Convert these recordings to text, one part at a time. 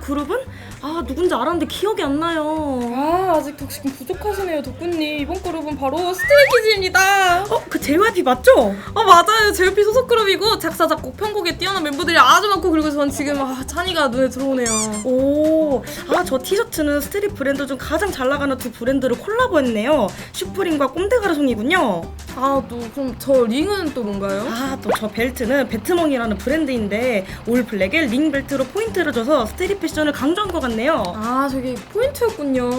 그룹은? 아 누군지 알았는데 기억이 안 나요. 아 아직 덕심 부족하시네요 덕분님 이번 그룹은 바로 스트레이키즈입니다 어? 그 JYP 맞죠? 어 맞아요 JYP 소속 그룹이고 작사 작곡 편곡에 뛰어난 멤버들이 아주 많고 그리고 전 지금 아, 찬이가 눈에 들어오네요 오, 아 저 티셔츠는 스트릿 브랜드 중 가장 잘 나가는 두 브랜드를 콜라보했네요. 슈프림과 꼼데가르송이군요. 아또 그럼 저 링은 또 뭔가요? 아 또 저 벨트는 베트몽이라는 브랜드인데 올 블랙에 링 벨트로 포인트를 줘서 스트릿 패션 을 강조한 것 같네요. 아 저게 포인트였군요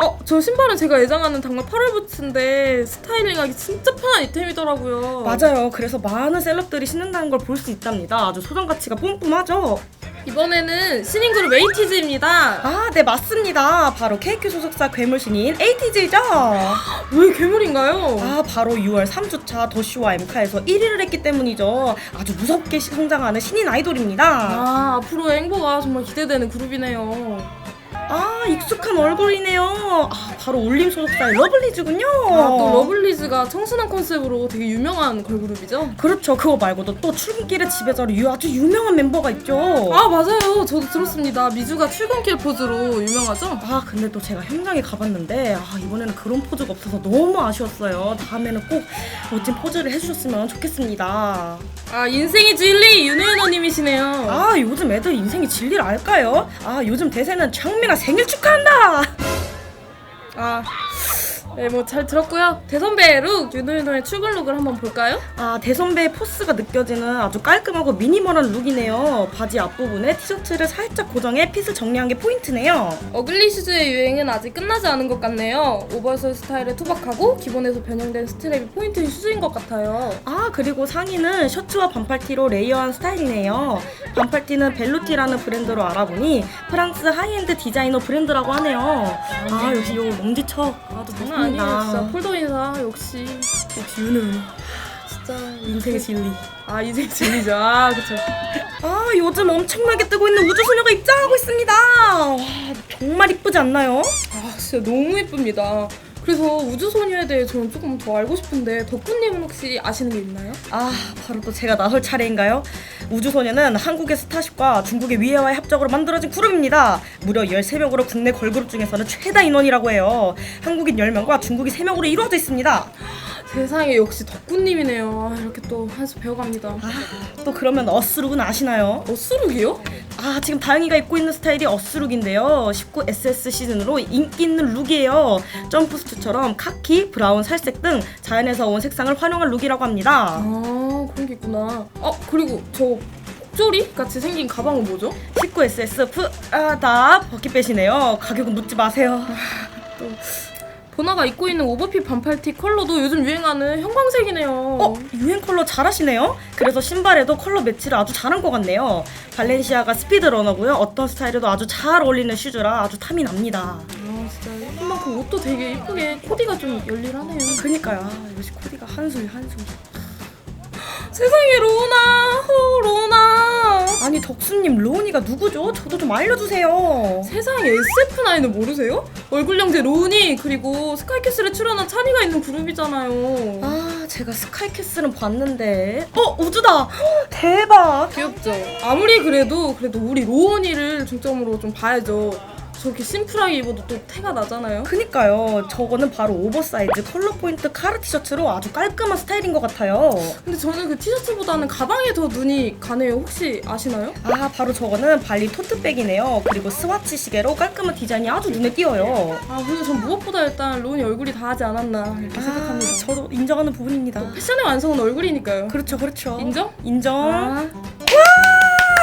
어, 저 신발은 제가 애정하는 당마 8월 부츠인데 스타일링하기 진짜 편한 이템이더라고요. 맞아요. 그래서 많은 셀럽들이 신는다는 걸 볼 수 있답니다. 아주 소장 가치가 뿜뿜하죠. 이번에는 신인 그룹 에이티즈입니다. 아, 네 맞습니다. 바로 KQ 소속사 괴물 신인 에이티즈죠. 왜 괴물인가요? 아, 바로 6월 3주차 더쇼와 엠카에서 1위를 했기 때문이죠. 아주 무섭게 시- 성장하는 신인 아이돌입니다. 아, 앞으로의 행보가 정말 기대되는 그룹이네요. 아, 익숙한 얼굴이네요. 아, 바로 올림 소속사의 러블리즈군요. 아, 또 러블리즈가 청순한 컨셉으로 되게 유명한 걸그룹이죠? 그렇죠. 그거 말고도 또 출근길의 지배자로 유- 아주 유명한 멤버가 있죠. 아, 맞아요. 저도 들었습니다. 미주가 출근길 포즈로 유명하죠? 아 근데 또 제가 현장에 가봤는데 아 이번에는 그런 포즈가 없어서 너무 아쉬웠어요 다음에는 꼭 멋진 포즈를 해주셨으면 좋겠습니다 아, 인생의 진리 윤혜연님이시네요. 아 요즘 애들 인생이 진리를 알까요? 아 요즘 대세는 장미나 생일 축하한다. 아, 네, 뭐 잘 들었고요. 대선배 룩, 윤호윤호의 출근 룩을 한번 볼까요? 아 대선배의 포스가 느껴지는 아주 깔끔하고 미니멀한 룩이네요 바지 앞부분에 티셔츠를 살짝 고정해 핏을 정리한 게 포인트네요 어글리 슈즈의 유행은 아직 끝나지 않은 것 같네요. 오버솔 스타일에 투박하고 기본에서 변형된 스트랩이 포인트인 슈즈인 것 같아요. 아 그리고 상의는 셔츠와 반팔티로 레이어한 스타일이네요 반팔티는 벨루티라는 브랜드로 알아보니 프랑스 하이엔드 디자이너 브랜드라고 하네요 아 역시 요 엄지척 아주 장난 아니에요, 진짜 좋습니다 폴더 인사 역시 역시 유는 진짜 인생의 진리 아 인생 진리죠. 아 그쵸. 아 요즘 엄청나게 뜨고 있는 우주소녀가 입장하고 있습니다 와 정말 이쁘지 않나요? 아 진짜 너무 예쁩니다. 그래서 우주소녀에 대해 저는 조금 더 알고 싶은데 덕분님은 혹시 아시는 게 있나요? 아 바로 또 제가 나설 차례인가요? 우주소녀는 한국의 스타쉽과 중국의 위에와의 합작으로 만들어진 그룹입니다. 무려 13명으로 국내 걸그룹 중에서는 최다 인원이라고 해요. 한국인 10명과 중국인 3명으로 이루어져 있습니다. 세상에 역시 덕분님이네요. 아, 이렇게 또 한 수 배워갑니다. 아, 또 그러면 어스룩은 아시나요? 어스룩이요? 아 지금 다영이가 입고 있는 스타일이 어스룩인데요 19 SS 시즌으로 인기 있는 룩이에요 점프스트처럼 카키, 브라운, 살색 등 자연에서 온 색상을 활용한 룩이라고 합니다 아 그런 게 있구나. 어 그리고 저 목조리 같이 생긴 가방은 뭐죠? 19 SS 프아다 버킷뱃이네요 가격은 묻지 마세요 보나가 입고 있는 오버핏 반팔티 컬러도 요즘 유행하는 형광색이네요. 어? 유행 컬러 잘하시네요 그래서 신발에도 컬러 매치를 아주 잘한 것 같네요 발렌시아가 스피드러너고요 어떤 스타일에도 아주 잘 어울리는 슈즈라 아주 탐이 납니다 아 진짜 예쁜 만큼 옷도 되게 예쁘게 코디가 좀 열일하네요. 그니까요 아, 역시 코디가 한술 한술 세상에. 아니 덕수님 로운이가 누구죠? 저도 좀 알려주세요. 세상에 SF9을 모르세요? 얼굴 영재 로운이 그리고 스카이캐슬에 출연한 찬이가 있는 그룹이잖아요. 아 제가 스카이캐슬은 봤는데 어 우주다 헉, 대박 귀엽죠? 아무리 그래도 그래도 우리 로운이를 중점으로 좀 봐야죠. 저렇게 심플하게 입어도 또 태가 나잖아요. 그니까요 저거는 바로 오버사이즈 컬러 포인트 카르 티셔츠로 아주 깔끔한 스타일인 것 같아요 근데 저는 그 티셔츠보다는 가방에 더 눈이 가네요. 혹시 아시나요? 아 바로 저거는 발리 토트백이네요 그리고 스와치 시계로 깔끔한 디자인이 아주 눈에 띄어요 아 근데 전 무엇보다 일단 로운이 얼굴이 다 하지 않았나 이렇게 아 생각합니다. 저도 인정하는 부분입니다 패션의 완성은 얼굴이니까요. 그렇죠 그렇죠 인정? 인정 아, 아,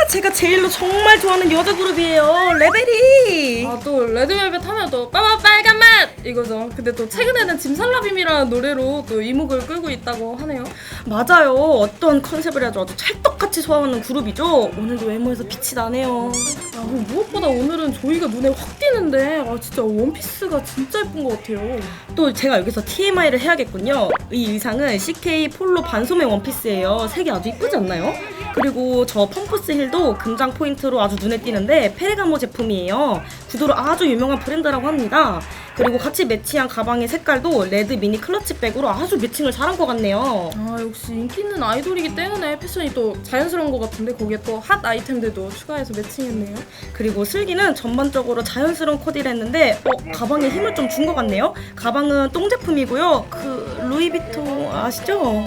제가 제일로 정말 좋아하는 여자 그룹이에요 레벨이 아 또 레드벨벳 하면 또 빠바 빨간 맛 이거죠. 근데 또 최근에는 짐살라빔이라는 노래로 또 이목을 끌고 있다고 하네요. 맞아요. 어떤 컨셉을 해도 아주 찰떡 같이 소화하는 그룹이죠. 오늘도 외모에서 빛이 나네요. 아 그리고 무엇보다 오늘은 조이가 눈에 확 띄는데 아 진짜 원피스가 진짜 예쁜 것 같아요. 또 제가 여기서 TMI를 해야겠군요. 이 의상은 CK 폴로 반소매 원피스예요. 색이 아주 이쁘지 않나요? 그리고 저 펌프스 힐도 금장 포인트로 아주 눈에 띄는데 페레가모 제품이에요. 구두로 아주 유명한 브랜드라고 합니다. 그리고 같이 매치한 가방의 색깔도 레드 미니 클러치백으로 아주 매칭을 잘한 것 같네요. 아 역시 인기 있는 아이돌이기 때문에 패션이 또 자연스러운 것 같은데 거기에 또 핫 아이템들도 추가해서 매칭했네요. 그리고 슬기는 전반적으로 자연스러운 코디를 했는데 어, 가방에 힘을 좀 준 것 같네요. 가방은 똥 제품이고요. 그 루이비통 아시죠?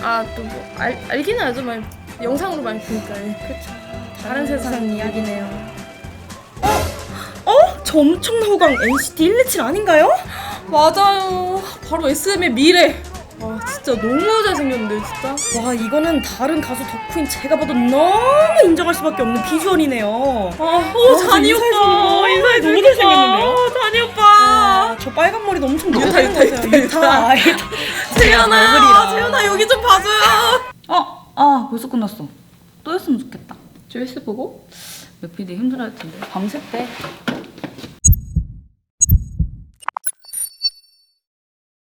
아또 뭐 알기는 알지만 영상으로 많이 보니까 예. 그렇죠. 다른 세상 이야기네요. 저 엄청난 호강 NCT 127 아닌가요? 맞아요. 바로 SM의 미래. 와 진짜 너무 잘생겼는데 진짜. 와 이거는 다른 가수 덕후인 제가 봐도 너무 인정할 수밖에 없는 비주얼이네요. 아, 오 잔이 오빠. 인사해 너무. 잘생겼는데요? 어, 잔이 오빠. 아, 저 빨간 머리도 엄청 유타, 유타, 유타 유타, 유타. 재현아, 재현아 여기 좀 봐줘요. 어, 아 벌써 끝났어. 또 했으면 좋겠다. 조회수 보고 몇 PD 힘들어 할 텐데. 밤새 때